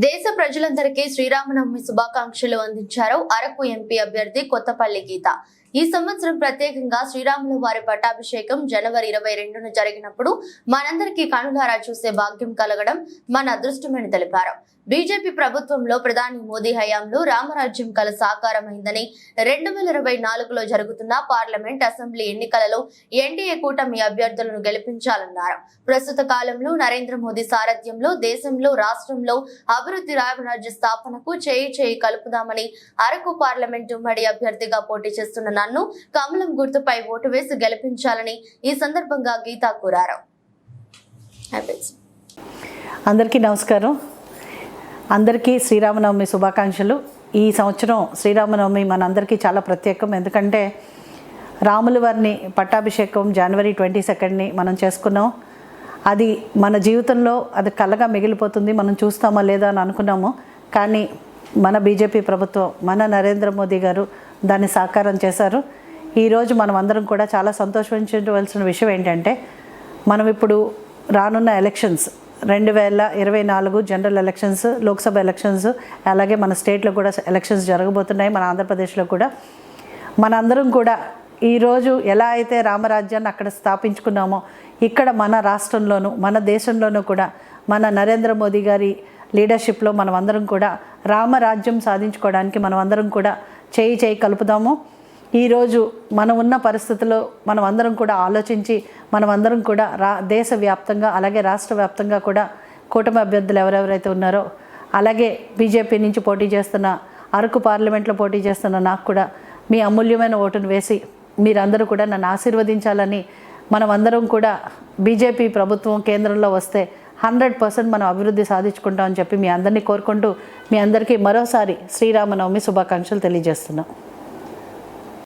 దేశ ప్రజలందరికీ శ్రీరామనవమి శుభాకాంక్షలు అందించారు అరకు ఎంపీ అభ్యర్థి కొత్తపల్లి గీత. ఈ సంవత్సరం ప్రత్యేకంగా శ్రీరాముల వారి పట్టాభిషేకం జనవరి ఇరవై రెండున జరిగినప్పుడు మనందరికీ కనులారా చూసే భాగ్యం కలగడం మన అదృష్టమని తెలిపారు. బీజేపీ ప్రభుత్వంలో ప్రధాని మోదీ హయాంలో రామరాజ్యం కల సాకారమైందని రెండు వేల ఇరవై నాలుగులో జరుగుతున్న పార్లమెంట్ అసెంబ్లీ ఎన్నికలలో ఎన్డీఏ కూటమి అభ్యర్థులను గెలిపించాలన్నారు. ప్రస్తుత కాలంలో నరేంద్ర మోదీ సారథ్యంలో దేశంలో రాష్ట్రంలో అభివృద్ధి రామరాజ్య స్థాపనకు చేయి చేయి కలుపుదామని అరకు పార్లమెంటు ఉమ్మడి అభ్యర్థిగా పోటీ చేస్తున్న నన్ను కమలం గుర్తుపై ఓటు వేసి గెలిపించాలని ఈ సందర్భంగా గీతా కోరారు. అందరికీ నమస్కారం. అందరికీ శ్రీరామనవమి శుభాకాంక్షలు. ఈ సంవత్సరం శ్రీరామనవమి మనందరికీ చాలా ప్రత్యేకం. ఎందుకంటే రాముల వారిని పట్టాభిషేకం జనవరి ట్వంటీ సెకండ్ని మనం చేసుకున్నాం. అది మన జీవితంలో అది కలగా మిగిలిపోతుంది. మనం చూస్తామా లేదా అని అనుకున్నాము. కానీ మన బీజేపీ ప్రభుత్వం మన నరేంద్ర మోదీ గారు దాన్ని సాకారం చేశారు. ఈరోజు మనం అందరం కూడా చాలా సంతోషించవలసిన విషయం ఏంటంటే మనం ఇప్పుడు రానున్న ఎలక్షన్స్ రెండు వేల ఇరవై నాలుగు జనరల్ ఎలక్షన్స్ లోక్సభ ఎలక్షన్స్ అలాగే మన స్టేట్లో కూడా ఎలక్షన్స్ జరగబోతున్నాయి మన ఆంధ్రప్రదేశ్లో కూడా. మనందరం కూడా ఈరోజు ఎలా అయితే రామరాజ్యాన్ని అక్కడ స్థాపించుకున్నామో ఇక్కడ మన రాష్ట్రంలోనూ మన దేశంలోనూ కూడా మన నరేంద్ర మోదీ గారి లీడర్షిప్లో మనం అందరం కూడా రామరాజ్యం సాధించుకోవడానికి మనం అందరం కూడా చేయి చేయి కలుపుదాము. ఈరోజు మనం ఉన్న పరిస్థితుల్లో మనం అందరం కూడా ఆలోచించి మనం అందరం కూడా రా దేశవ్యాప్తంగా అలాగే రాష్ట్ర వ్యాప్తంగా కూడా కూటమి అభ్యర్థులు ఎవరెవరైతే ఉన్నారో అలాగే బీజేపీ నుంచి పోటీ చేస్తున్న అరకు పార్లమెంట్లో పోటీ చేస్తున్న నాకు కూడా మీ అమూల్యమైన ఓటును వేసి మీరందరూ కూడా నన్ను ఆశీర్వదించాలని మనం అందరం కూడా బీజేపీ ప్రభుత్వం కేంద్రంలో వస్తే హండ్రెడ్ పర్సెంట్ మనం అభివృద్ధి సాధించుకుంటామని చెప్పి మీ అందరినీ కోరుకుంటూ మీ అందరికీ మరోసారి శ్రీరామనవమి శుభాకాంక్షలు తెలియజేస్తున్నాం.